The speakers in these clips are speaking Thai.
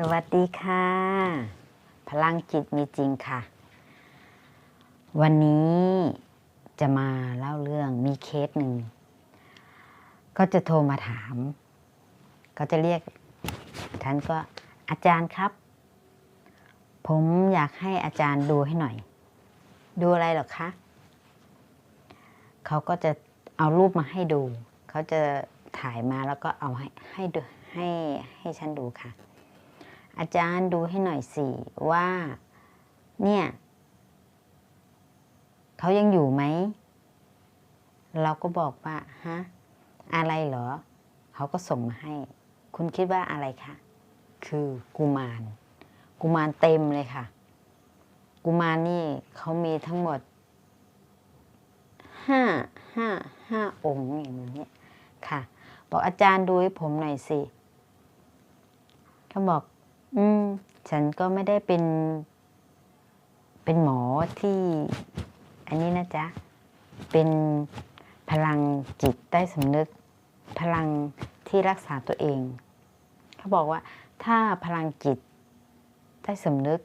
สวัสดีค่ะ พลังจิตมีจริงค่ะ วันนี้จะมาเล่าเรื่องมีเคสหนึ่ง ก็จะโทรมาถาม ก็จะเรียกท่านก็อาจารย์ครับ ผมอยากให้อาจารย์ดูให้หน่อย ดูอะไรหรอคะเขาก็จะเอารูปมาให้ดู เขาจะถ่ายมาแล้วก็เอาให้ให้ดูให้ให้ฉันดูค่ะ อาจารย์ดูให้หน่อยสิว่า เนี่ยเขายังอยู่ไหม เราก็บอกว่าฮะอะไรเหรอ เขาก็ส่งมาให้ คุณคิดว่าอะไรคะคือกุมาร กุมารเต็มเลยค่ะ กุมารนี่เขามีทั้งหมดห้าห้าห้าองค์อย่างนี้ค่ะ บอกอาจารย์ดูให้ผมหน่อยสิเขาบอก อืม ฉันก็ไม่ได้เป็น เป็นหมอที่ อันนี้นะจ๊ะ เป็นพลังจิตใต้สำนึก พลังที่รักษาตัวเอง เขาบอกว่า ถ้าพลังจิตใต้สำนึก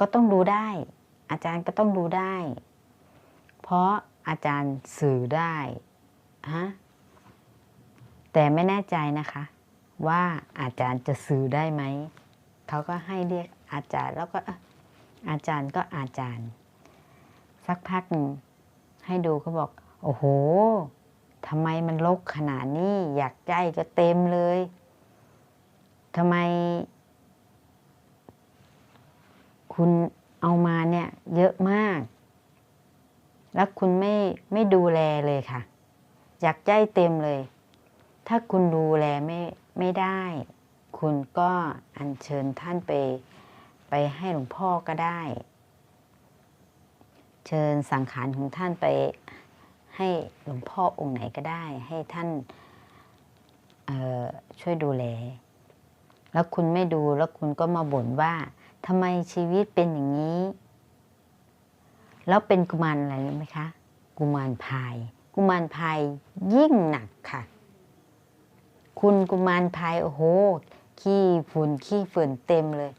ก็ต้องรู้ได้ อาจารย์ก็ต้องรู้ได้ เพราะอาจารย์สื่อได้ฮะแต่ไม่แน่ใจนะคะ ว่าอาจารย์จะสื่อได้ไหม เขาก็ให้เรียกอาจารย์ แล้วก็อาจารย์ก็อาจารย์ สักพักหนึ่งให้ดูเขาบอก โอ้โหทำไมมันลกขนาดนี้ อยากใจก็เต็มเลยทำไม คุณเอามาเนี่ย เยอะมาก แล้วคุณไม่ไม่ดูแลเลยค่ะ อยากใจเต็มเลย ถ้าคุณดูแลไม่ไม่ได้ คุณก็อัญเชิญท่านไปไปให้หลวงพ่อก็ได้ เชิญสังขารของท่านไปให้หลวงพ่อองค์ไหนก็ได้ ให้ท่านช่วยดูแล แล้วคุณไม่ดูแล้วคุณก็มาบ่นว่าทำไมชีวิตเป็นอย่างนี้ แล้วเป็นกุมารอะไรรู้ไหมคะ กุมารพาย กุมารพายยิ่งหนักค่ะ คุณกุมารพายโอ้โห ขี้ฝุ่นขี้ฝุ่นเต็มเลย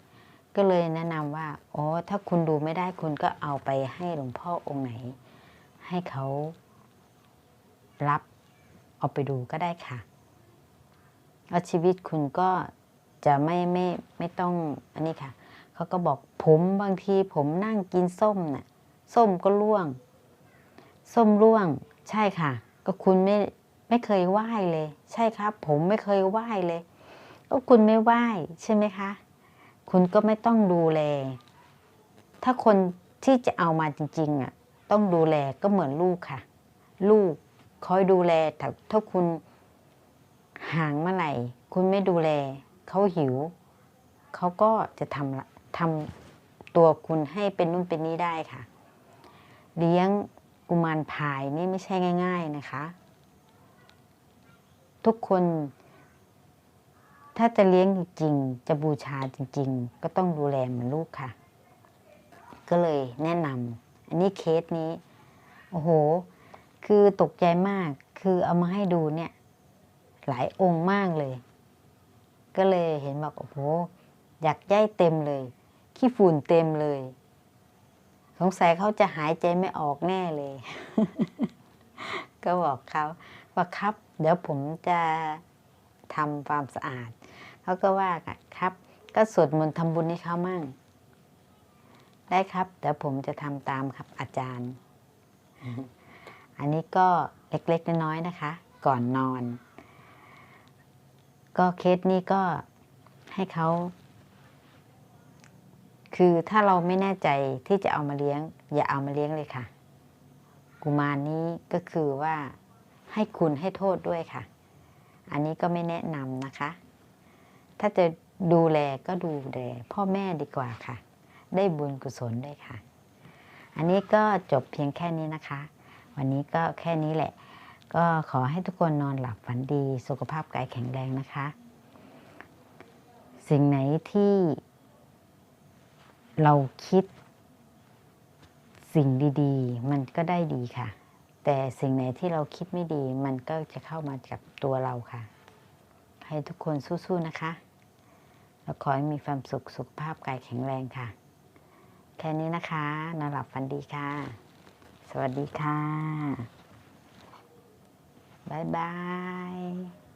ก็เลยแนะนำว่าอ๋อถ้าคุณดูไม่ได้คุณก็เอาไปให้หลวงพ่อองค์ไหน ให้เขารับเอาไปดูก็ได้ค่ะแล้วชีวิตคุณก็จะไม่ไม่ไม่ต้องอันนี้ค่ะเขาก็บอกผมบางทีผมนั่งกินส้มน่ะส้มก็ร่วง ส้มร่วง ใช่ค่ะ ก็คุณไม่ไม่เคยไหว้เลย ใช่ครับ ผมไม่เคยไหว้เลย ก็คุณไม่ไหว้ใช่ไหมคะ คุณก็ไม่ต้องดูแล ถ้าคนที่จะเอามาจริงๆอะต้องดูแลก็เหมือนลูกค่ะ ลูกคอยดูแลแต่ถ้าคุณห่างเมื่อไหร่คุณไม่ดูแลเขาหิว เขาก็จะทำทำตัวคุณให้เป็นนู่นเป็นนี่ได้ค่ะ เลี้ยงกุมารพายนี่ไม่ใช่ง่าย ๆนะคะ ทุกคน ถ้าจะเลี้ยงจริงๆ จะบูชาจริง ๆ ก็ต้องดูแลเหมือนลูกค่ะ ก็เลยแนะนำอันนี้เคสนี้ โอ้โห คือตกใจมาก คือเอามาให้ดูเนี่ย หลายองค์มากเลย ก็เลยเห็นบอกโอ้โห อยากย้ายเต็มเลย ขี้ฝุ่นเต็มเลย สงสัยเขาจะหายใจไม่ออกแน่เลย ก็บอกเขาว่าครับ เดี๋ยวผมจะ ทำความสะอาดเขาก็ว่าครับ ก็สวดมนต์ทำบุญให้เขามั่ง ได้ครับเดี๋ยวผมจะทำตามครับอาจารย์ อันนี้ก็เล็กๆน้อยๆนะคะ ก่อนนอน ก็เคสนี้ก็ให้เขาคือถ้าเราไม่แน่ใจที่จะเอามาเลี้ยง อย่าเอามาเลี้ยงเลยค่ะ กุมารนี้ก็คือว่าให้คุณให้โทษด้วยค่ะ อันนี้ก็ไม่แนะนำนะคะ ถ้าจะดูแลก็ดูแลพ่อแม่ดีกว่าค่ะ ได้บุญกุศลด้วยค่ะ อันนี้ก็จบเพียงแค่นี้นะคะ วันนี้ก็แค่นี้แหละ ก็ขอให้ทุกคนนอนหลับฝันดี สุขภาพกายแข็งแรงนะคะ สิ่งไหนที่เราคิดสิ่งดี ๆ มันก็ได้ดีค่ะ แต่สิ่งไหนที่เราคิดไม่ดีมันก็จะเข้ามากับตัวเราค่ะ ให้ทุกคนสู้ๆนะคะ แล้วขอให้มีความสุขสุขภาพกายแข็งแรงค่ะ แค่นี้นะคะนอนหลับฝันดีค่ะ สวัสดีค่ะ บ๊ายบาย